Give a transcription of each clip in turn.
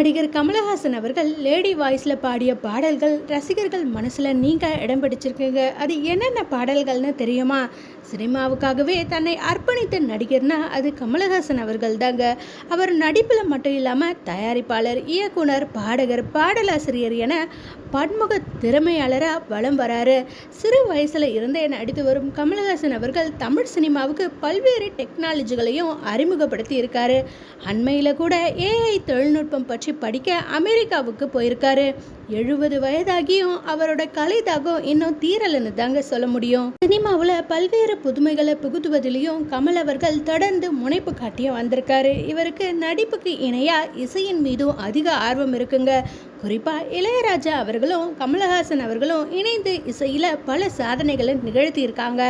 நடிகர் கமலஹாசன் அவர்கள் லேடி வாய்ஸில் பாடிய பாடல்கள் ரசிகர்கள் மனசில் நீங்கள் இடம் பிடிச்சிருக்கீங்க. அது என்னென்ன பாடல்கள்னு தெரியுமா? சினிமாவுக்காகவே தன்னை அர்ப்பணித்த நடிகர்னா அது கமலஹாசன் அவர்கள் தாங்க அவர் நடிப்பில் மட்டும் இல்லாமல் தயாரிப்பாளர் இயக்குனர் பாடகர் பாடலாசிரியர் என பன்முக திறமையாளராக வலம் வராரு. சிறு வயசில் இருந்தே நடித்து வரும் கமலஹாசன் அவர்கள் தமிழ் சினிமாவுக்கு பல்வேறு டெக்னாலஜிகளையும் அறிமுகப்படுத்தி இருக்காரு அண்மையில் கூட ஏஐ தொழில்நுட்பம் பற்றி படிக்க அமெரிக்காவுக்கு போயிருக்காரு. எழுபது வயதாகியும் அவரோட கலை தாகம் இன்னும் தீரலன்னு தாங்க சொல்ல முடியும். சினிமாவில் பல்வேறு புதுமைகளை புகுத்துவதிலையும் கமல் அவர்கள் தொடர்ந்து முனைப்பு காட்டியும் வந்திருக்காரு. இவருக்கு நடிப்புக்கு இணையா இசையின் மீதும் அதிக ஆர்வம் இருக்குங்க. குறிப்பாக இளையராஜா அவர்களும் கமலஹாசன் அவர்களும் இணைந்து இசையில் பல சாதனைகளை நிகழ்த்தியிருக்காங்க.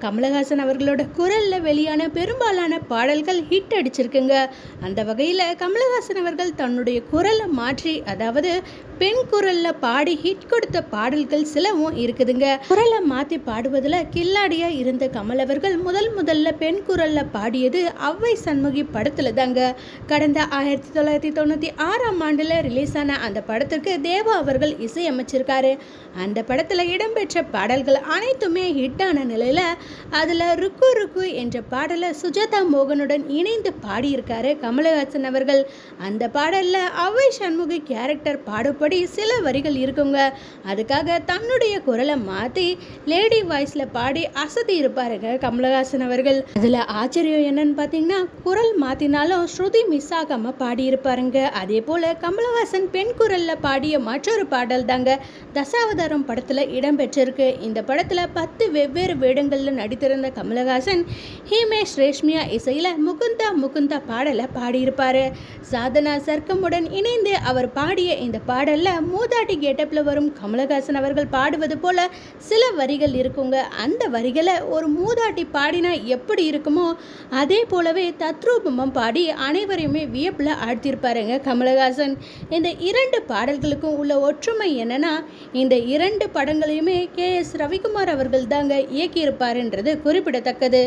கமலஹாசன் அவர்களோட குரலில் வெளியான பெரும்பாலான பாடல்கள் ஹிட் அடிச்சிருக்குங்க. அந்த வகையில் கமலஹாசன் அவர்கள் தன்னுடைய குரலை மாற்றி அதாவது பெண் குரலில் பாடி ஹிட் கொடுத்த பாடல்கள் சிலவும் இருக்குதுங்க. குரலை மாற்றி பாடுவதில் கில்லாடியா இருந்த கமல் அவர்கள் முதல் முதல்ல பெண் குரலில் பாடியது அவ்வை சண்முகி படத்தில் தாங்க. கடந்த ஆயிரத்தி தொள்ளாயிரத்தி தொண்ணூற்றி ஆறாம் ஆண்டில் ரிலீஸ் ஆன அந்த படத்திற்கு தேவா அவர்கள் இசையமைச்சிருக்காரு. அந்த படத்தில் இடம்பெற்ற பாடல்கள் அனைத்துமே ஹிட்டான நிலையில் அதில் ருக்கு ருக்கு என்ற பாடலை சுஜாதா மோகனுடன் இணைந்து பாடியிருக்காரு கமலஹாசன் அவர்கள். அந்த பாடலில் அவ்வை சண்முகி கேரக்டர் பாடுபடி சில வரிகள் இருக்குங்க. அதுக்காக தன்னுடைய குரலை மாற்றி லேடி வாய்ஸில் பாடி அசதி இருப்பாருங்க கமலஹாசன் அவர்கள். அதில் ஆச்சரியம் என்னன்னு பார்த்தீங்கன்னா குரல் மாற்றினாலும் ஸ்ருதி மிஸ் ஆகாமல் பாடியிருப்பாருங்க. அதே போல் கமலஹாசன் பெண் குரலில் பாடிய மற்றொரு பாடல் தாங்க தசாவதாரம் படத்தில் இடம்பெற்றிருக்கு. இந்த படத்தில் பத்து வெவ்வேறு வேடங்களில் நடித்திருந்த கமலஹாசன் ஹிமேஷ் ரேஷ்மியா இசையில் முகுந்தா முகுந்தா பாடலை பாடியிருப்பார். சாதனா சர்க்கமுடன் இணைந்து அவர் பாடிய இந்த பாடலில் மூதாட்டி கேட்டப்பில் வரும் கமலஹாசன் அவர்கள் பாடுவது போல சில வரிகள் இருக்குங்க. அந்த வரிகளை ஒரு மூதாட்டி பாடினா எப்படி இருக்குமோ அதே போலவே தத்ரூபமம் பாடி அனைவரையுமே வியப்பில் ஆழ்த்தியிருப்பாருங்க கமலஹாசன். இந்த இரண்டு பாடல்களுக்கும் உள்ள ஒற்றுமை என்னன்னா இந்த இரண்டு படங்களையுமே கே எஸ் ரவிக்குமார் அவர்கள் தாங்க இயக்கியிருப்பாருன்றது குறிப்பிடத்தக்கது.